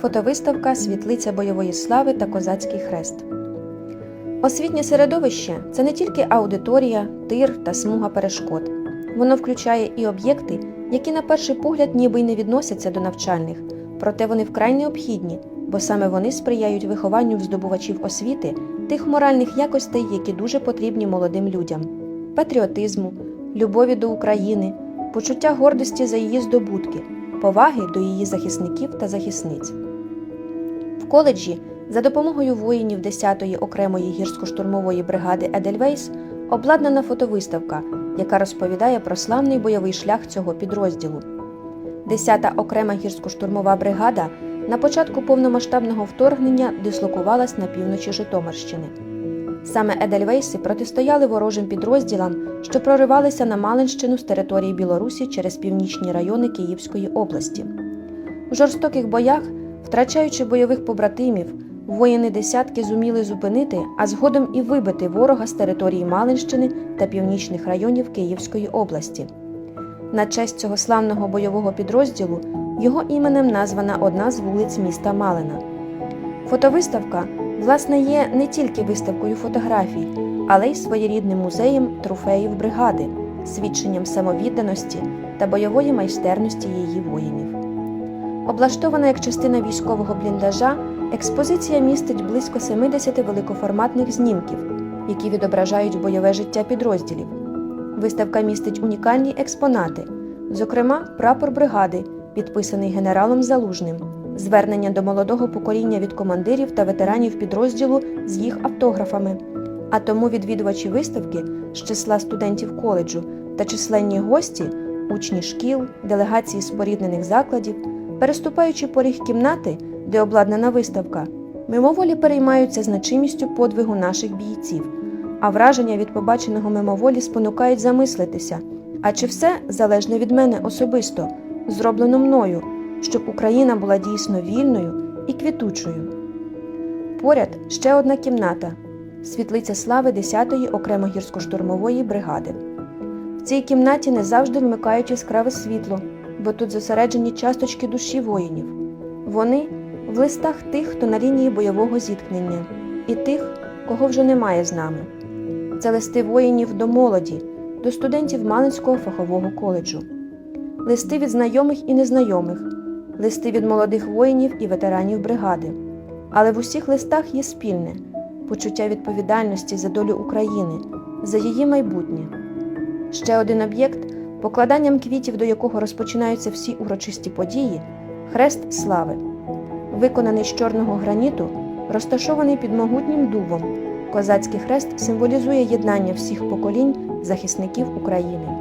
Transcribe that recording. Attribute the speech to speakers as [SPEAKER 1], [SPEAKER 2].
[SPEAKER 1] Фотовиставка Світлиця бойової слави та козацький хрест. Освітнє середовище це не тільки аудиторія, тир та смуга перешкод. Воно включає і об'єкти, які на перший погляд ніби й не відносяться до навчальних, проте вони вкрай необхідні, бо саме вони сприяють вихованню в здобувачів освіти тих моральних якостей, які дуже потрібні молодим людям: патріотизму, любові до України, почуття гордості за її здобутки, поваги до її захисників та захисниць. В коледжі за допомогою воїнів 10-ї окремої гірсько-штурмової бригади Едельвейс обладнана фотовиставка, яка розповідає про славний бойовий шлях цього підрозділу. 10-та окрема гірсько-штурмова бригада на початку повномасштабного вторгнення дислокувалась на півночі Житомирщини. Саме Едельвейси протистояли ворожим підрозділам, що проривалися на Малинщину з території Білорусі через північні райони Київської області. У жорстоких боях, втрачаючи бойових побратимів, воїни десятки зуміли зупинити, а згодом і вибити ворога з території Малинщини та північних районів Київської області. На честь цього славного бойового підрозділу його іменем названа одна з вулиць міста Малина. Фотовиставка, власне, є не тільки виставкою фотографій, але й своєрідним музеєм трофеїв бригади, свідченням самовідданості та бойової майстерності її воїнів. Облаштована як частина військового бліндажа, експозиція містить близько 70 великоформатних знімків, які відображають бойове життя підрозділів. Виставка містить унікальні експонати, зокрема, прапор бригади, підписаний генералом Залужним, звернення до молодого покоління від командирів та ветеранів підрозділу з їх автографами. А тому відвідувачі виставки з числа студентів коледжу та численні гості, учні шкіл, делегації споріднених закладів, переступаючи поріг кімнати, де обладнана виставка, мимоволі переймаються значимістю подвигу наших бійців, а враження від побаченого мимоволі спонукають замислитися, а чи все залежне від мене особисто, зроблено мною, щоб Україна була дійсно вільною і квітучою. Поряд ще одна кімната світлиця слави 10-ї окремо гірсько-штурмової бригади. В цій кімнаті не завжди вмикають яскраве світло, бо тут зосереджені часточки душі воїнів. Вони в листах тих, хто на лінії бойового зіткнення, і тих, кого вже немає з нами. Це листи воїнів до молоді, до студентів Малинського фахового коледжу, листи від знайомих і незнайомих, листи від молодих воїнів і ветеранів бригади. Але в усіх листах є спільне почуття відповідальності за долю України, за її майбутнє. Ще один об'єкт, покладанням квітів, до якого розпочинаються всі урочисті події хрест слави, виконаний з чорного граніту, розташований під могутнім дубом. Козацький хрест символізує єднання всіх поколінь захисників України.